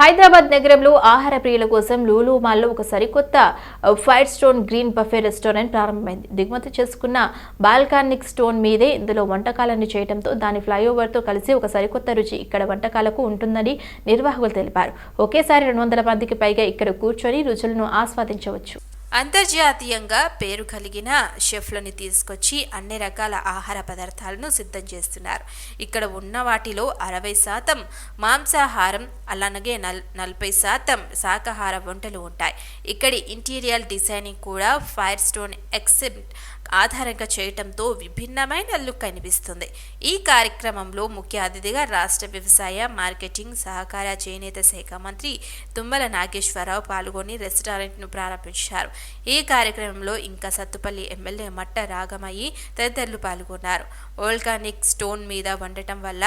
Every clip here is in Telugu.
హైదరాబాద్ నగరంలో ఆహార ప్రియుల కోసం లూలు మాల్లో ఒక సరికొత్త fire stone green buffet restaurant ప్రారంభమైంది. దిగుమతి చేసుకున్న బాల్కానిక్ స్టోన్ మీదే ఇందులో వంటకాలను చేయడంతో దాని ఫ్లైఓవర్తో కలిసి ఒక సరికొత్త రుచి ఇక్కడ వంటకాలకు ఉంటుందని నిర్వాహకులు తెలిపారు. ఒకేసారి రెండు వందల మందికి పైగా ఇక్కడ కూర్చొని రుచులను ఆస్వాదించవచ్చు. అంతర్జాతీయంగా పేరు కలిగిన షెఫ్లని తీసుకొచ్చి అన్ని రకాల ఆహార పదార్థాలను సిద్ధం చేస్తున్నారు. ఇక్కడ ఉన్న వాటిలో అరవై శాతం మాంసాహారం అలాగే నల్ నలభై శాతం శాకాహార వంటలు ఉంటాయి. ఇక్కడి ఇంటీరియర్ డిజైనింగ్ కూడా ఫైర్ స్టోన్ ఎక్సెప్ట్ ఆధారంగా చేయటంతో విభిన్నమైన లుక్ కనిపిస్తుంది. ఈ కార్యక్రమంలో ముఖ్య అతిథిగా రాష్ట్ర వ్యవసాయ మార్కెటింగ్ సహకార చేనేత శాఖ మంత్రి తుమ్మల నాగేశ్వరరావు పాల్గొని రెస్టారెంట్ను ప్రారంభించారు. ఈ కార్యక్రమంలో ఇంకా సత్తుపల్లి ఎమ్మెల్యే మట్ట రాగమయ్యి తదితరులు పాల్గొన్నారు. ఓల్కానిక్ స్టోన్ మీద వండటం వల్ల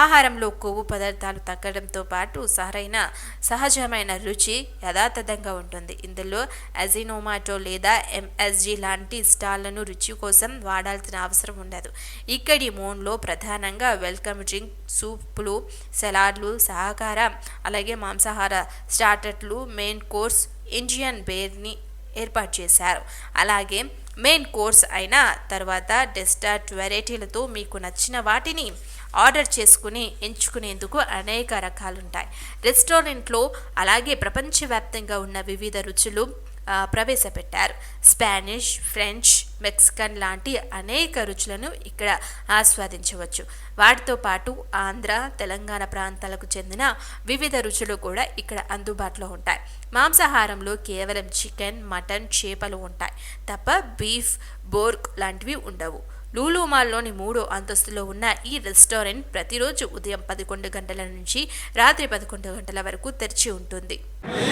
ఆహారంలో కొవ్వు పదార్థాలు తగ్గడంతో పాటు సరైన సహజమైన రుచి యథాతథంగా ఉంటుంది. ఇందులో అజినోమాటో లేదా ఎంఎస్జి లాంటి స్టాళ్ళను రుచి కోసం వాడాల్సిన అవసరం ఉండదు. ఇక్కడి మోన్లో ప్రధానంగా వెల్కమ్ డ్రింక్ సూప్లు సలాడ్లు సహకార అలాగే మాంసాహార స్టార్టర్లు మెయిన్ కోర్స్ ఇండియన్ బేర్ని ఏర్పాటు చేశారు. అలాగే మెయిన్ కోర్స్ అయిన తర్వాత డెస్టార్ట్ వెరైటీలతో మీకు నచ్చిన వాటిని ఆర్డర్ చేసుకుని ఎంచుకునేందుకు అనేక రకాలుంటాయి. రెస్టారెంట్లో అలాగే ప్రపంచవ్యాప్తంగా ఉన్న వివిధ రుచులు ప్రవేశపెట్టారు. స్పానిష్ ఫ్రెంచ్ మెక్సికన్ లాంటి అనేక రుచులను ఇక్కడ ఆస్వాదించవచ్చు. వాటితో పాటు ఆంధ్ర తెలంగాణ ప్రాంతాలకు చెందిన వివిధ రుచులు కూడా ఇక్కడ అందుబాటులో ఉంటాయి. మాంసాహారంలో కేవలం చికెన్ మటన్ చేపలు ఉంటాయి. తప్ప బీఫ్ బోర్క్ లాంటివి ఉండవు. లూలూమాల్లోని మూడో అంతస్తులో ఉన్న ఈ రెస్టారెంట్ ప్రతిరోజు ఉదయం పదకొండు గంటల నుంచి రాత్రి పదకొండు గంటల వరకు తెరిచి ఉంటుంది.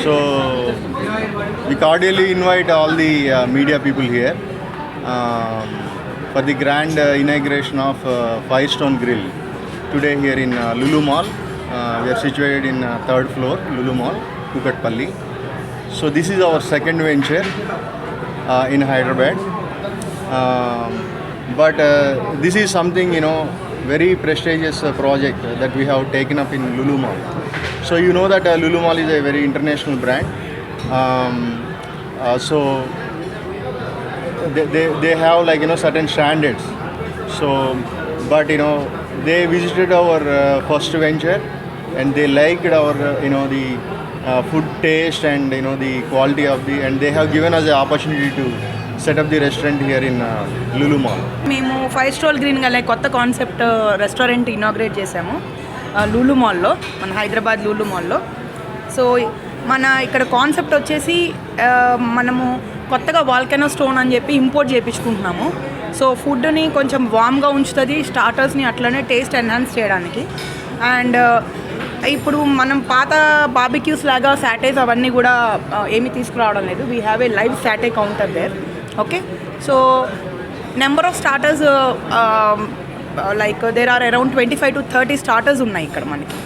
So cordially invite all the media people here for the grand inauguration of five stone grill today here in Lulu mall we are situated in third floor Lulu mall Kukatpally so this is our second venture in Hyderabad but uh, this is something you know very prestigious uh, project that we have taken up in Lulu Mall. So you know that uh, Lulu Mall is a very international brand. Um, uh, so they, they, they have like you know certain standards. So but you know they visited our uh, first venture and they liked our uh, you know the Uh, food taste and you know the quality of the and they have given us the opportunity to set up the restaurant here in uh, Lulu Mall. మేము ఫైవ్ స్టోల్ గ్రీన్ అనే కొత్త కాన్సెప్ట్ రెస్టారెంట్ ఇనాగ్రేట్ చేసాము uh, లూలు మాల్లో మన హైదరాబాద్ లూలు మాల్లో సో మన ఇక్కడ కాన్సెప్ట్ వచ్చేసి uh, మనము కొత్తగా వాల్కెనో స్టోన్ అని చెప్పి ఇంపోర్ట్ చేయించుకుంటున్నాము సో ఫుడ్ని కొంచెం వామ్గా ఉంచుతుంది స్టార్టర్స్ని అట్లనే టేస్ట్ ఎన్హాన్స్ చేయడానికి. అండ్ ఇప్పుడు మనం పాత బాబిక్యూస్ లాగా సాటేస్ అవన్నీ కూడా ఏమి ఏమీ తీసుకురావడం లేదు. We have a live satay counter there okay so number of starters like there are around twenty five to thirty starters ఉన్నాయి ఇక్కడ మనకి.